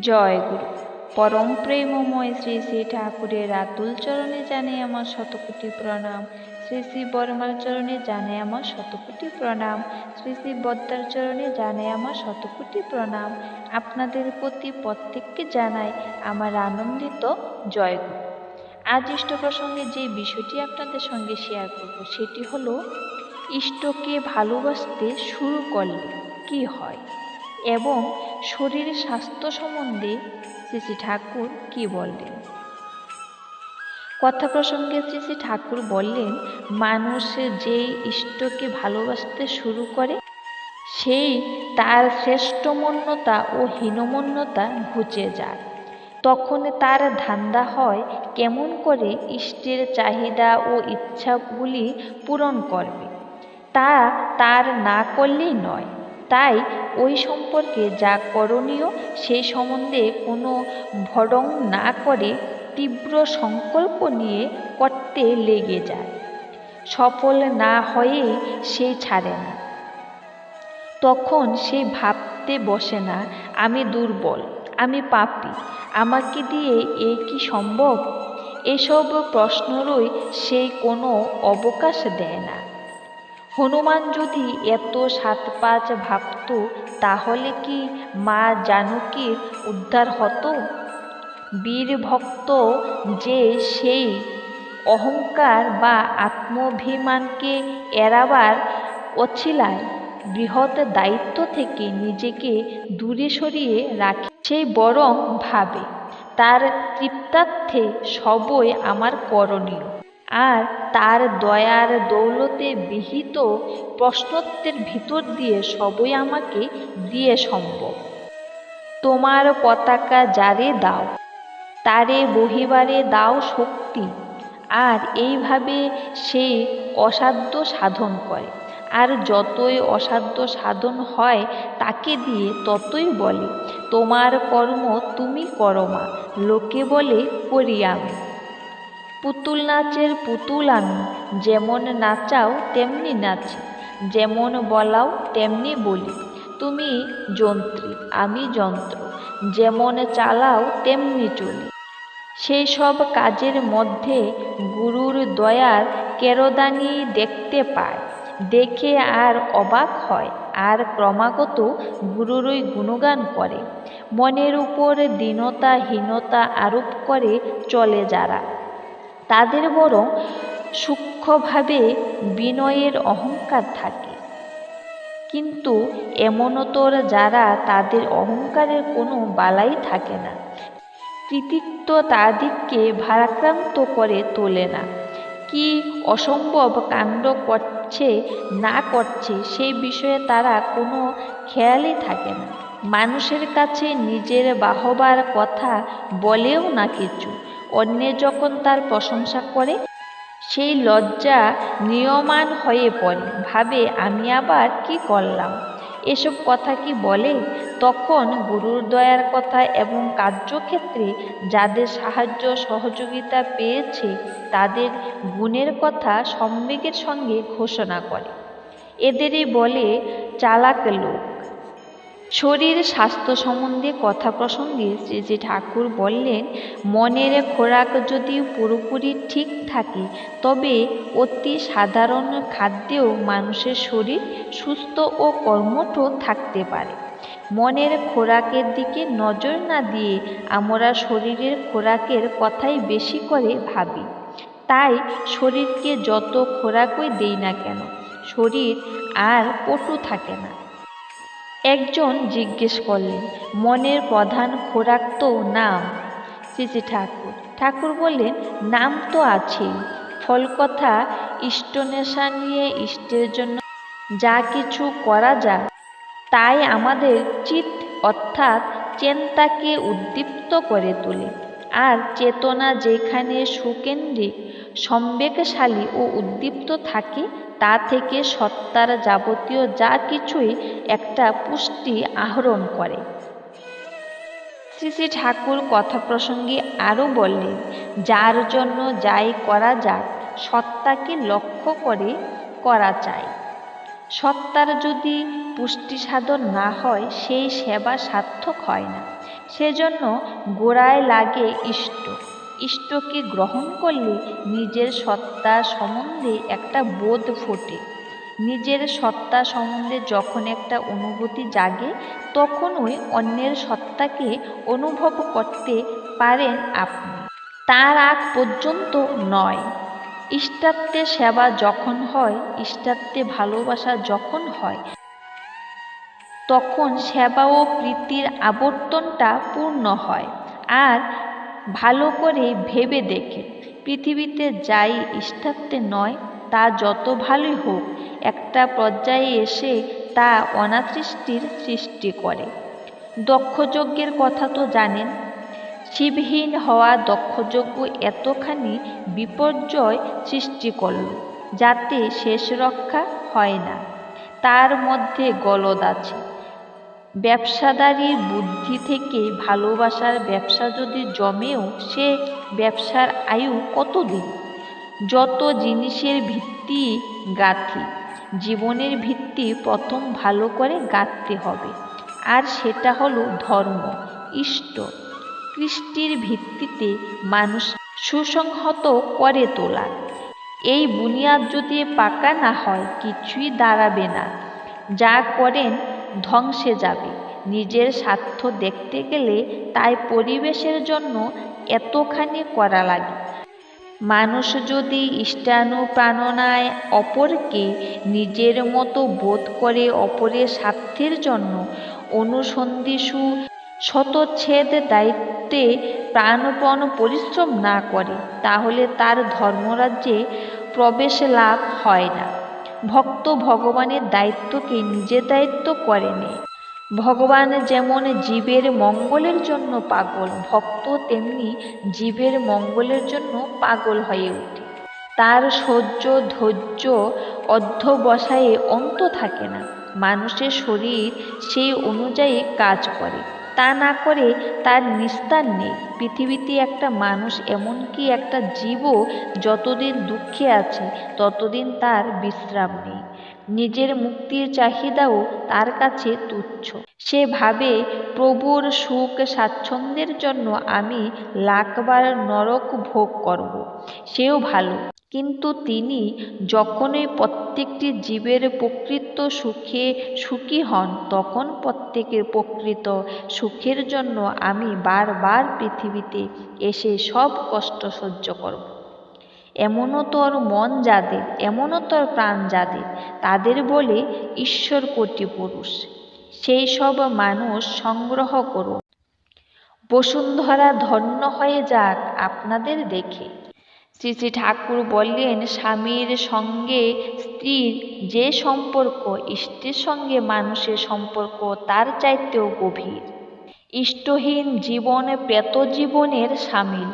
জয় গুরু। পরম প্রেমময় শ্রী শ্রী ঠাকুরের আতুল চরণে জানে আমার শতকোটি প্রণাম। শ্রী শ্রী বর্মার চরণে জানে আমার শতকোটি প্রণাম। শ্রী শ্রী বদ্দার চরণে জানে আমার শতকোটি প্রণাম। আপনাদের প্রতি প্রত্যেককে জানাই আমার আনন্দিত জয় গুরু। আজ ইষ্ট প্রসঙ্গে যে বিষয়টি আপনাদের সঙ্গে শেয়ার করব, সেটি হলো, ইষ্টকে ভালোবাসতে শুরু করলে কি হয়? এবং শরীর স্বাস্থ্য সম্বন্ধে শ্রী শ্রী ঠাকুর কি বললেন? কথা প্রসঙ্গে শ্রী শ্রী ঠাকুর বললেন, মানুষ যে ইষ্টকে ভালোবাসতে শুরু করে, সেই তার শ্রেষ্ঠমন্যতা ও হীনমন্যতা ঘুচে যায়। তখন তার ধান্দা হয় কেমন করে ইষ্টের চাহিদা ও ইচ্ছাগুলি পূরণ করবে। তা তার না করলেই নয়। তাই ওই সম্পর্কে যা করণীয় সেই সম্বন্ধে কোনো ভডং না করে তীব্র সংকল্প নিয়ে করতে লেগে যায়। সফল না হয়ে সে ছাড়ে না। তখন সে ভাবতে বসে না, আমি দুর্বল, আমি পাপি, আমাকে দিয়ে এ কি সম্ভব? এসব প্রশ্নরই সে কোনো অবকাশ দেয় না। হনুমান যদি এত সাত পাঁচ ভাবত, তাহলে কি মা জানকীর উদ্ধার হতো? বীরভক্ত যে সেই অহংকার বা আত্মাভিমানকে এড়াবার অছিলায়, বৃহৎ দায়িত্ব থেকে নিজেকে দূরে সরিয়ে রাখে। সেই বরং ভাবে, তার তৃপ্তার্থে সবই আমার করণীয়। আর তার দয়ার দৌলতে বিহিত প্রশ্নোত্তের ভিতর দিয়ে সবই আমাকে দিয়ে সম্ভব। তোমার পতাকা যারে দাও, তারে বহিবারে দাও শক্তি, আর এইভাবে সে অসাধ্য সাধন করে। আর যতই অসাধ্য সাধন হয়, তাকে দিয়ে ততই বলে, তোমার কর্ম তুমি করো মা, লোকে বলে করি আমি। পুতুল নাচের পুতুল আমি যেমন নাচাও তেমনি নাচি, যেমন বলাও তেমনি বলি। তুমি যন্ত্রী, আমি যন্ত্র, যেমন চালাও তেমনি চলি। সেই সব কাজের মধ্যে গুরুর দয়ার কেরদানি দেখতে পায়, দেখে আর অবাক হয়, আর ক্রমাগত গুরুরই গুণগান করে। মনের উপর দীনতা হীনতা আরোপ করে চলে যারা। তাদের বরং সূক্ষ্মভাবে বিনয়ের অহংকার থাকে। কিন্তু এমনতর যারা তাদের অহংকারের কোনো বালাই থাকে না। কৃতিত্ব তাদিককে ভারাক্রান্ত করে তোলে না। কি অসম্ভব কাণ্ড করছে, না করছে সেই বিষয়ে তারা কোনো খেয়ালই থাকে না। মানুষের কাছে নিজের বাহবার কথা বলেও না কিছু। অন্যে যখন তার প্রশংসা করে, সেই লজ্জা নিয়মান হয়ে পড়ে ভাবে, আমি আবার কি করলাম? এসব কথা কি বলে? তখন গুরুর দয়ার কথা এবং কার্যক্ষেত্রে যাদের সাহায্য সহযোগিতা পেয়েছে, তাদের গুণের কথা সম্বেগের সঙ্গে ঘোষণা করে। এদেরই বলে, চালাক লোক শরীর স্বাস্থ্য সম্বন্ধে কথা প্রসঙ্গে শ্রী শ্রী ঠাকুর বললেন, মনের খোরাক যদি পুরোপুরি ঠিক থাকে, তবে অতি সাধারণ খাদ্যেও মানুষের শরীর সুস্থ ও কর্মঠ থাকতে পারে। মনের খোরাকের দিকে নজর না দিয়ে আমরা শরীরের খোরাকের কথাই বেশি করে ভাবি। তাই শরীরকে যত খোরাকই দেই না কেন, শরীর আর পটু থাকে না। একজন জিজ্ঞেস করলেন, মনের প্রধান খোরাক তো নাম? শ্রী ঠাকুর ঠাকুর বললেন, নাম তো আছে ফল কথা ইষ্টনেশা নিয়ে ইষ্টের জন্য যা কিছু করা যায়, তাই আমাদের চিত অর্থাৎ চেন্তাকে উদ্দীপ্ত করে তোলে। আর চেতনা যেখানে সুকেন্দ্রিক সম্বেকশালী ও উদ্দীপ্ত থাকে, তা থেকে সত্তার যাবতীয় যা কিছুই একটা পুষ্টি আহরণ করে। শ্রী শ্রী ঠাকুর কথা প্রসঙ্গে আরও বললেন, যার জন্য যাই করা যাক, সত্তাকে লক্ষ্য করে করা চাই। সত্তার যদি পুষ্টি সাধন না হয়, সেই সেবা সার্থক হয় না। সেজন্য গোড়ায় লাগে ইষ্ট। ইষ্টকে গ্রহণ করলে নিজের সত্তা সম্বন্ধে একটা বোধ ফোটে। নিজের সত্তা সম্বন্ধে যখন একটা অনুভূতি জাগে, তখনই অন্যের সত্তাকে অনুভব করতে পারেন আপনি। তার আগ পর্যন্ত নয়। ইষ্টাত্মে সেবা যখন হয়, ইষ্টাত্মে ভালোবাসা যখন হয় তখন সেবা ও প্রীতির আবর্তনটা পূর্ণ হয়। আর ভালো করে ভেবে দেখে, পৃথিবীতে যাই ইষ্টাত্মে নয়, তা যত ভালোই হোক, একটা পর্যায়ে এসে তা অনাসৃষ্টির সৃষ্টি করে। দক্ষযজ্ঞের কথা তো জানেন। শিবহীন হওয়া দক্ষযজ্ঞ এতখানি বিপর্যয় সৃষ্টি করল, যাতে শেষ রক্ষা হয় না। তার মধ্যে গলদ আছে। ব্যবসাদারির বুদ্ধি থেকে ভালোবাসার ব্যবসা যদি জমেও, সে ব্যবসার আয়ু কতদিন? যত জিনিসের ভিত্তি গাঁথি, জীবনের ভিত্তি প্রথম ভালো করে গাঁথতে হবে। আর সেটা হলো ধর্ম, ইষ্ট, কৃষ্টির ভিত্তিতে মানুষ সুসংহত করে তোলা। এই বুনিয়াদ যদি পাকা না হয়, কিছুই দাঁড়াবে না। যা করেন ধ্বংসে যাবে। নিজের স্বার্থ দেখতে গেলে তাই পরিবেশের জন্য এতখানি করা লাগে। মানুষ যদি ইষ্টানুপ্রাণনায় অপরকে নিজের মতো বোধ করে অপরের স্বার্থের জন্য অনুসন্ধিসু শতচ্ছেদ দায়িত্বে প্রাণপণ পরিশ্রম না করে, তাহলে তার ধর্মরাজ্যে প্রবেশ লাভ হয় না। ভক্ত ভগবানের দায়িত্বকে নিজের দায়িত্ব করে নেয় ভগবান যেমন জীবের মঙ্গলের জন্য পাগল, ভক্ত তেমনি জীবের মঙ্গলের জন্য পাগল হয়ে ওঠে। তার সহ্য ধৈর্য অধ্যবসায়ে অন্ত থাকে না। মানুষের শরীর সেই অনুযায়ী কাজ করে। তা না করে তার নিস্তার নেই। পৃথিবীতে একটা মানুষ, এমনকি একটা জীবও যতদিন দুঃখে আছে, ততদিন তার বিশ্রাম নেই। নিজের মুক্তির চাহিদাও তার কাছে তুচ্ছ। সে ভাবে, প্রভুর সুখ স্বাচ্ছন্দ্যের জন্য আমি লাখবার নরক ভোগ করব। সেও ভালো। কিন্তু তিনি যখনই প্রত্যেকটি জীবের প্রকৃত সুখে, সুখী হন, তখন প্রত্যেকের প্রকৃত সুখের জন্য আমি বারবার পৃথিবীতে এসে সব কষ্ট সহ্য করব। এমনও তোর মন যাদের, এমনও তোর প্রাণ যাদের, তাদের বলে ঈশ্বর কোটি পুরুষ, সেই সব মানুষ সংগ্রহ করুন। বসুন্ধরা ধন্য হয়ে যাক আপনাদের দেখে। শ্রী শ্রী ঠাকুর বললেন, স্বামীর সঙ্গে স্ত্রীর যে সম্পর্ক ইষ্টের সঙ্গে মানুষের সম্পর্ক তার চাইতেও গভীর। ইষ্টহীন জীবন প্রেত জীবনের সামিল।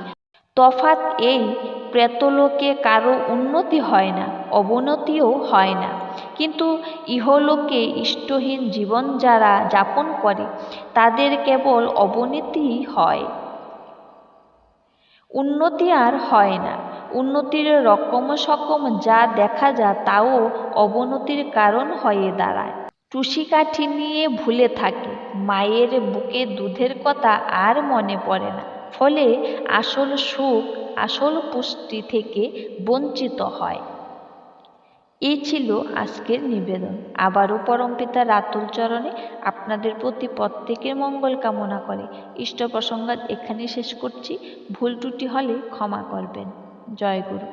তফাৎ এই, প্রেতলোকে কারও উন্নতি হয় না, অবনতিও হয় না। কিন্তু ইহলোকে ইষ্টহীন জীবন যারা যাপন করে, তাদের কেবল অবনতি হয়। উন্নতি আর হয় না। উন্নতির রকম সকম যা দেখা যায়, তাও অবনতির কারণ হয়ে দাঁড়ায়। টুসি কাঠি নিয়ে ভুলে থাকে, মায়ের বুকে দুধের কথা আর মনে পড়ে না। ফলে আসল সুখ, আসল পুষ্টি থেকে বঞ্চিত হয়। এই ছিল আজকের নিবেদন। আবারও পরমপিতা রাতুল চরণে আপনাদের প্রতি প্রত্যেকের মঙ্গল কামনা করে। ইষ্ট প্রসঙ্গাত এখানে শেষ করছি। ভুল ত্রুটি হলে ক্ষমা করবেন। জয় গুরু